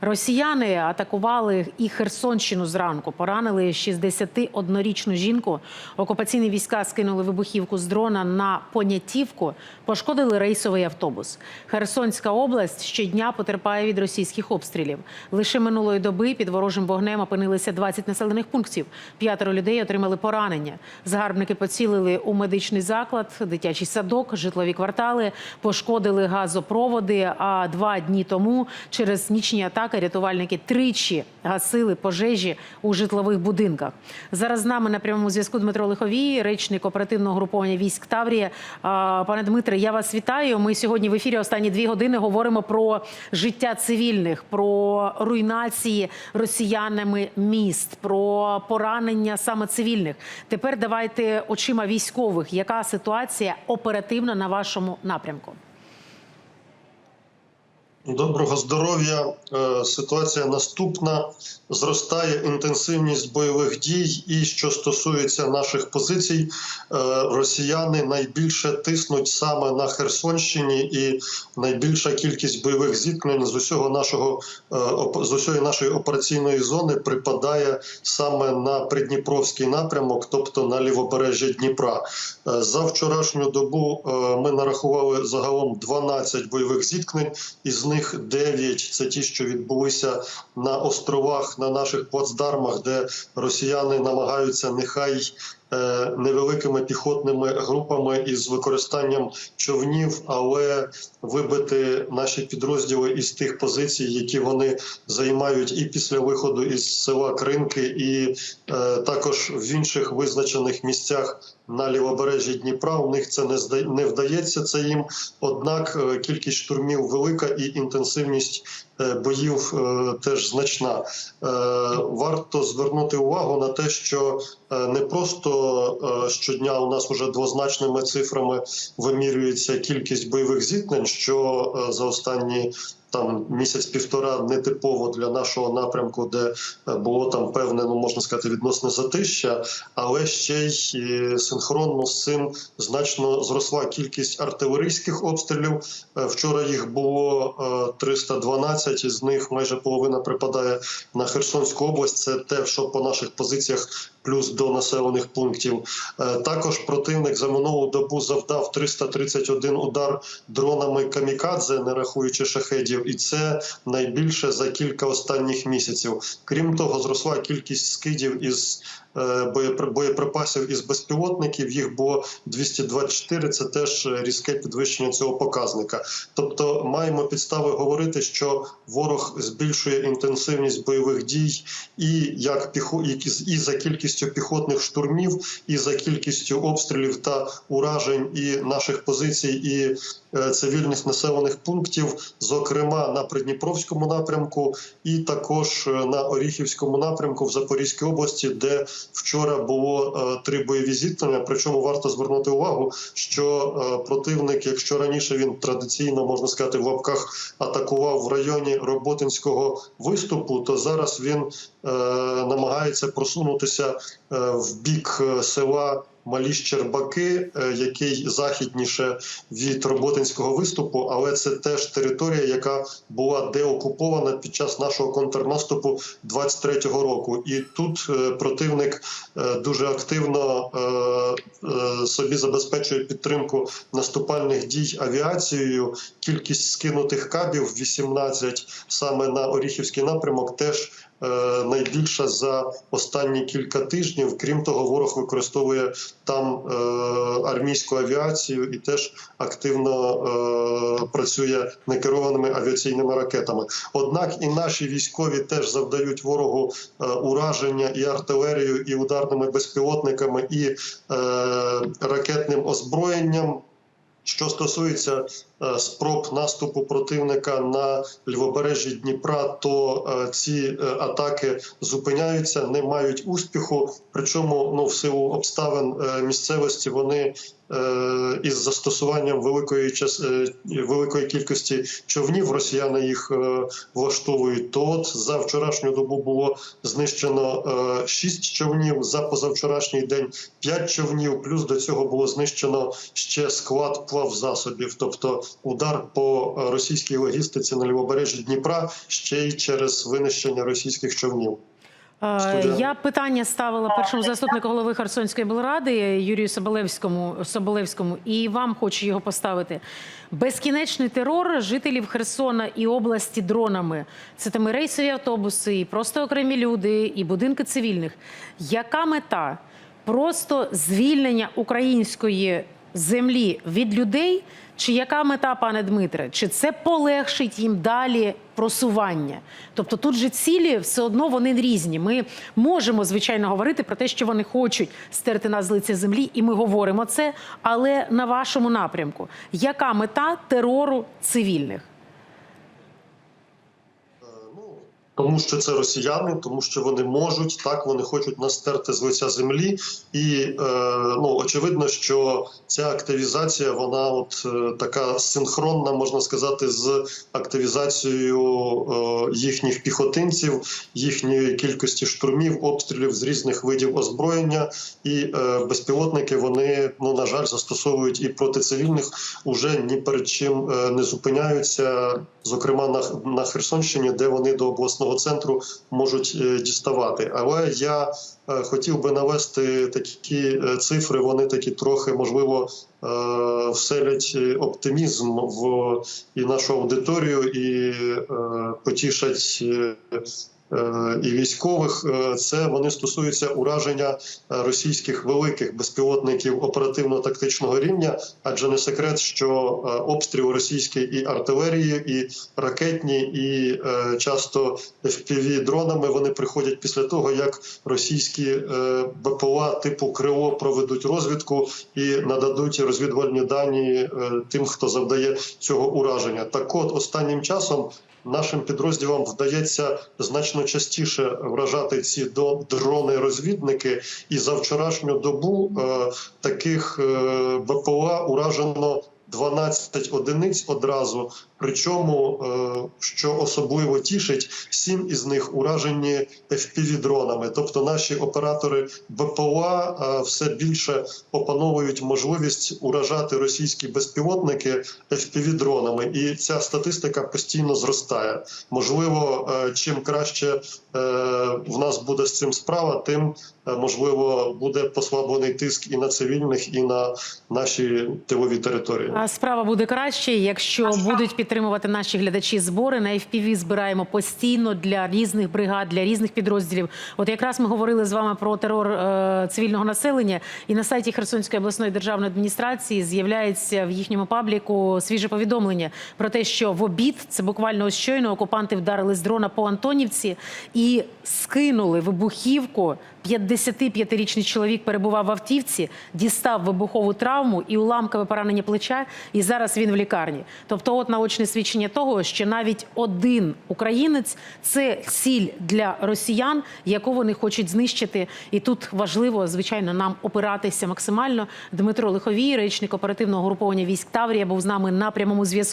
Росіяни атакували і Херсонщину зранку. Поранили 61-річну жінку. Окупаційні війська скинули вибухівку з дрона на Понятівку. Пошкодили рейсовий автобус. Херсонська область щодня потерпає від російських обстрілів. Лише минулої доби під ворожим вогнем опинилися 20 населених пунктів. П'ятеро людей отримали поранення. Загарбники поцілили у медичний заклад, дитячий садок, житлові квартали, пошкодили газопроводи. А два дні тому через нічні атаки рятувальники тричі гасили пожежі у житлових будинках. Зараз з нами на прямому зв'язку Дмитро Лиховій, речник оперативного груповання військ Таврія. Пане Дмитре, я вас вітаю. Ми сьогодні в ефірі останні дві години говоримо про життя цивільних, про руйнації росіянами міст, про поранення саме цивільних. Тепер давайте очима військових. Яка ситуація оперативно на вашому напрямку? Доброго здоров'я. Е, Ситуація наступна. Зростає інтенсивність бойових дій, і що стосується наших позицій, е, росіяни найбільше тиснуть саме на Херсонщині, і найбільша кількість бойових зіткнень з усього нашого е, з усієї нашої операційної зони припадає саме на придніпровський напрямок, тобто на лівобережжя Дніпра. За вчорашню добу ми нарахували загалом 12 бойових зіткнень, із них 9 – це ті, що відбулися на островах, на наших плацдармах, де росіяни намагаються нехай невеликими піхотними групами із використанням човнів, але вибити наші підрозділи із тих позицій, які вони займають і після виходу із села Кринки, і е, також в інших визначених місцях на лівобережжі Дніпра. У них це не не вдається це їм. Однак е, кількість штурмів велика і інтенсивність е, боїв е, теж значна. Е, Варто звернути увагу на те, що е, не просто е, щодня у нас уже двозначними цифрами вимірюється кількість бойових зіткнень, що е, за останні там місяць-півтора нетипово для нашого напрямку, де е, було там певне, ну можна сказати, відносне затища, але ще й е, синхронно з цим значно зросла кількість артилерійських обстрілів. Е, Вчора їх було е, 312, із них майже половина припадає на Херсонську область. Це те, що по наших позиціях. Плюс до населених пунктів також противник за минулу добу завдав 331 удар дронами камікадзе, не рахуючи шахедів, і це найбільше за кілька останніх місяців. Крім того, зросла кількість скидів із боєприпасів із безпілотників. Їх було 224, Це теж різке підвищення цього показника. Тобто, маємо підстави говорити, що ворог збільшує інтенсивність бойових дій і як піхо і за кількістю піхотних штурмів, і за кількістю обстрілів та уражень і наших позицій, і е, цивільних населених пунктів, зокрема на Придніпровському напрямку, і також е, на Оріхівському напрямку в Запорізькій області, де вчора було е, три бойові зіткнення. Причому варто звернути увагу, що е, противник, якщо раніше він традиційно можна сказати в лапках атакував в районі Роботинського виступу, то зараз він е, намагається просунутися в бік села. Малі Щербаки, е, який західніше від Роботинського виступу, але це теж територія, яка була деокупована під час нашого контрнаступу 23-го року. І тут е, противник е, дуже активно собі забезпечує підтримку наступальних дій авіацією. Кількість скинутих кабів 18 саме на Оріхівський напрямок теж найбільша за останні кілька тижнів. Крім того, ворог використовує там е, армійську авіацію і теж активно е, працює некерованими авіаційними ракетами. Однак і наші військові теж завдають ворогу е, ураження і артилерією, і ударними безпілотниками, і е, ракетним озброєнням. Що стосується е, спроб наступу противника на лівобережжі Дніпра, то е, ці е, атаки зупиняються, не мають успіху. Причому ну в силу обставин е, місцевості вони е, із застосуванням великої час е, великої кількості човнів росіяни їх е, влаштовують. То от за вчорашню добу було знищено е, 6 човнів, за позавчорашній день 5 човнів. Плюс до цього було знищено ще склад плавзасобів. Тобто удар по е, російській логістиці на лівобережжі Дніпра ще й через винищення російських човнів. Студія. Я питання ставила першому заступнику голови Херсонської облради Юрію Соболевському, Соболевському, і вам хочу його поставити. Безкінечний терор жителів Херсона і області дронами. Це там і рейсові автобуси, і просто окремі люди, і будинки цивільних. Яка мета? Просто звільнення української землі від людей? Чи яка мета, пане Дмитре? Чи це полегшить їм далі просування? Тобто тут же цілі все одно вони різні. Ми можемо звичайно говорити про те, що вони хочуть стерти нас з лиця землі, і ми говоримо це. Але на вашому напрямку, яка мета терору цивільних? Тому що це росіяни, тому що вони можуть так, вони хочуть нас стерти з лиця землі, і е, ну очевидно, що ця активізація, вона от е, така синхронна, можна сказати, з активізацією е, їхніх піхотинців, їхньої кількості штурмів, обстрілів з різних видів озброєння, і е, безпілотники вони ну на жаль застосовують і проти цивільних уже ні перед чим е, не зупиняються, зокрема на, на Херсонщині, де вони до обласного центру можуть е, діставати. Але я е, хотів би навести такі е, цифри. Вони такі трохи можливо вселять оптимізм в і нашу аудиторію, і потішать. Е, І військових Е, це вони стосуються ураження е, російських великих безпілотників оперативно-тактичного рівня, адже не секрет, що обстріл російської і артилерії, і ракетні, і часто fpv дронами вони приходять після того, як російські БПЛА типу крило проведуть розвідку і нададуть розвідувальні дані тим, хто завдає цього ураження. Так, от останнім часом. Нашим підрозділам вдається значно частіше вражати ці дрони-розвідники, і за вчорашню добу е, таких е, БПЛА уражено 12 одиниць одразу. Причому, е, що особливо тішить, сім із них уражені fpv дронами. Тобто наші оператори БПЛА е, все більше опановують можливість уражати російські безпілотники fpv дронами, і ця статистика постійно зростає. Можливо, е, чим краще в нас буде з цим справа, тим можливо буде послаблений тиск і на цивільних, і на наші тилові території. А справа буде краще, якщо будуть підтримувати наші глядачі збори. На FPV збираємо постійно для різних бригад, для різних підрозділів. От якраз ми говорили з вами про терор е, цивільного населення, і на сайті Херсонської обласної державної адміністрації з'являється в їхньому пабліку свіже повідомлення про те, що в обід це буквально ось щойно окупанти вдарили з дрона по Антонівці і скинули вибухівку. 55-річний чоловік перебував в автівці, дістав вибухову травму і уламкове поранення плеча, і зараз він в лікарні. Тобто, от наочне свідчення того, що навіть один українець це ціль для росіян, яку вони хочуть знищити. І тут важливо, звичайно, нам опиратися максимально. Дмитро Лиховій, речник оперативного груповання військ Таврія, був з нами на прямому зв'язку.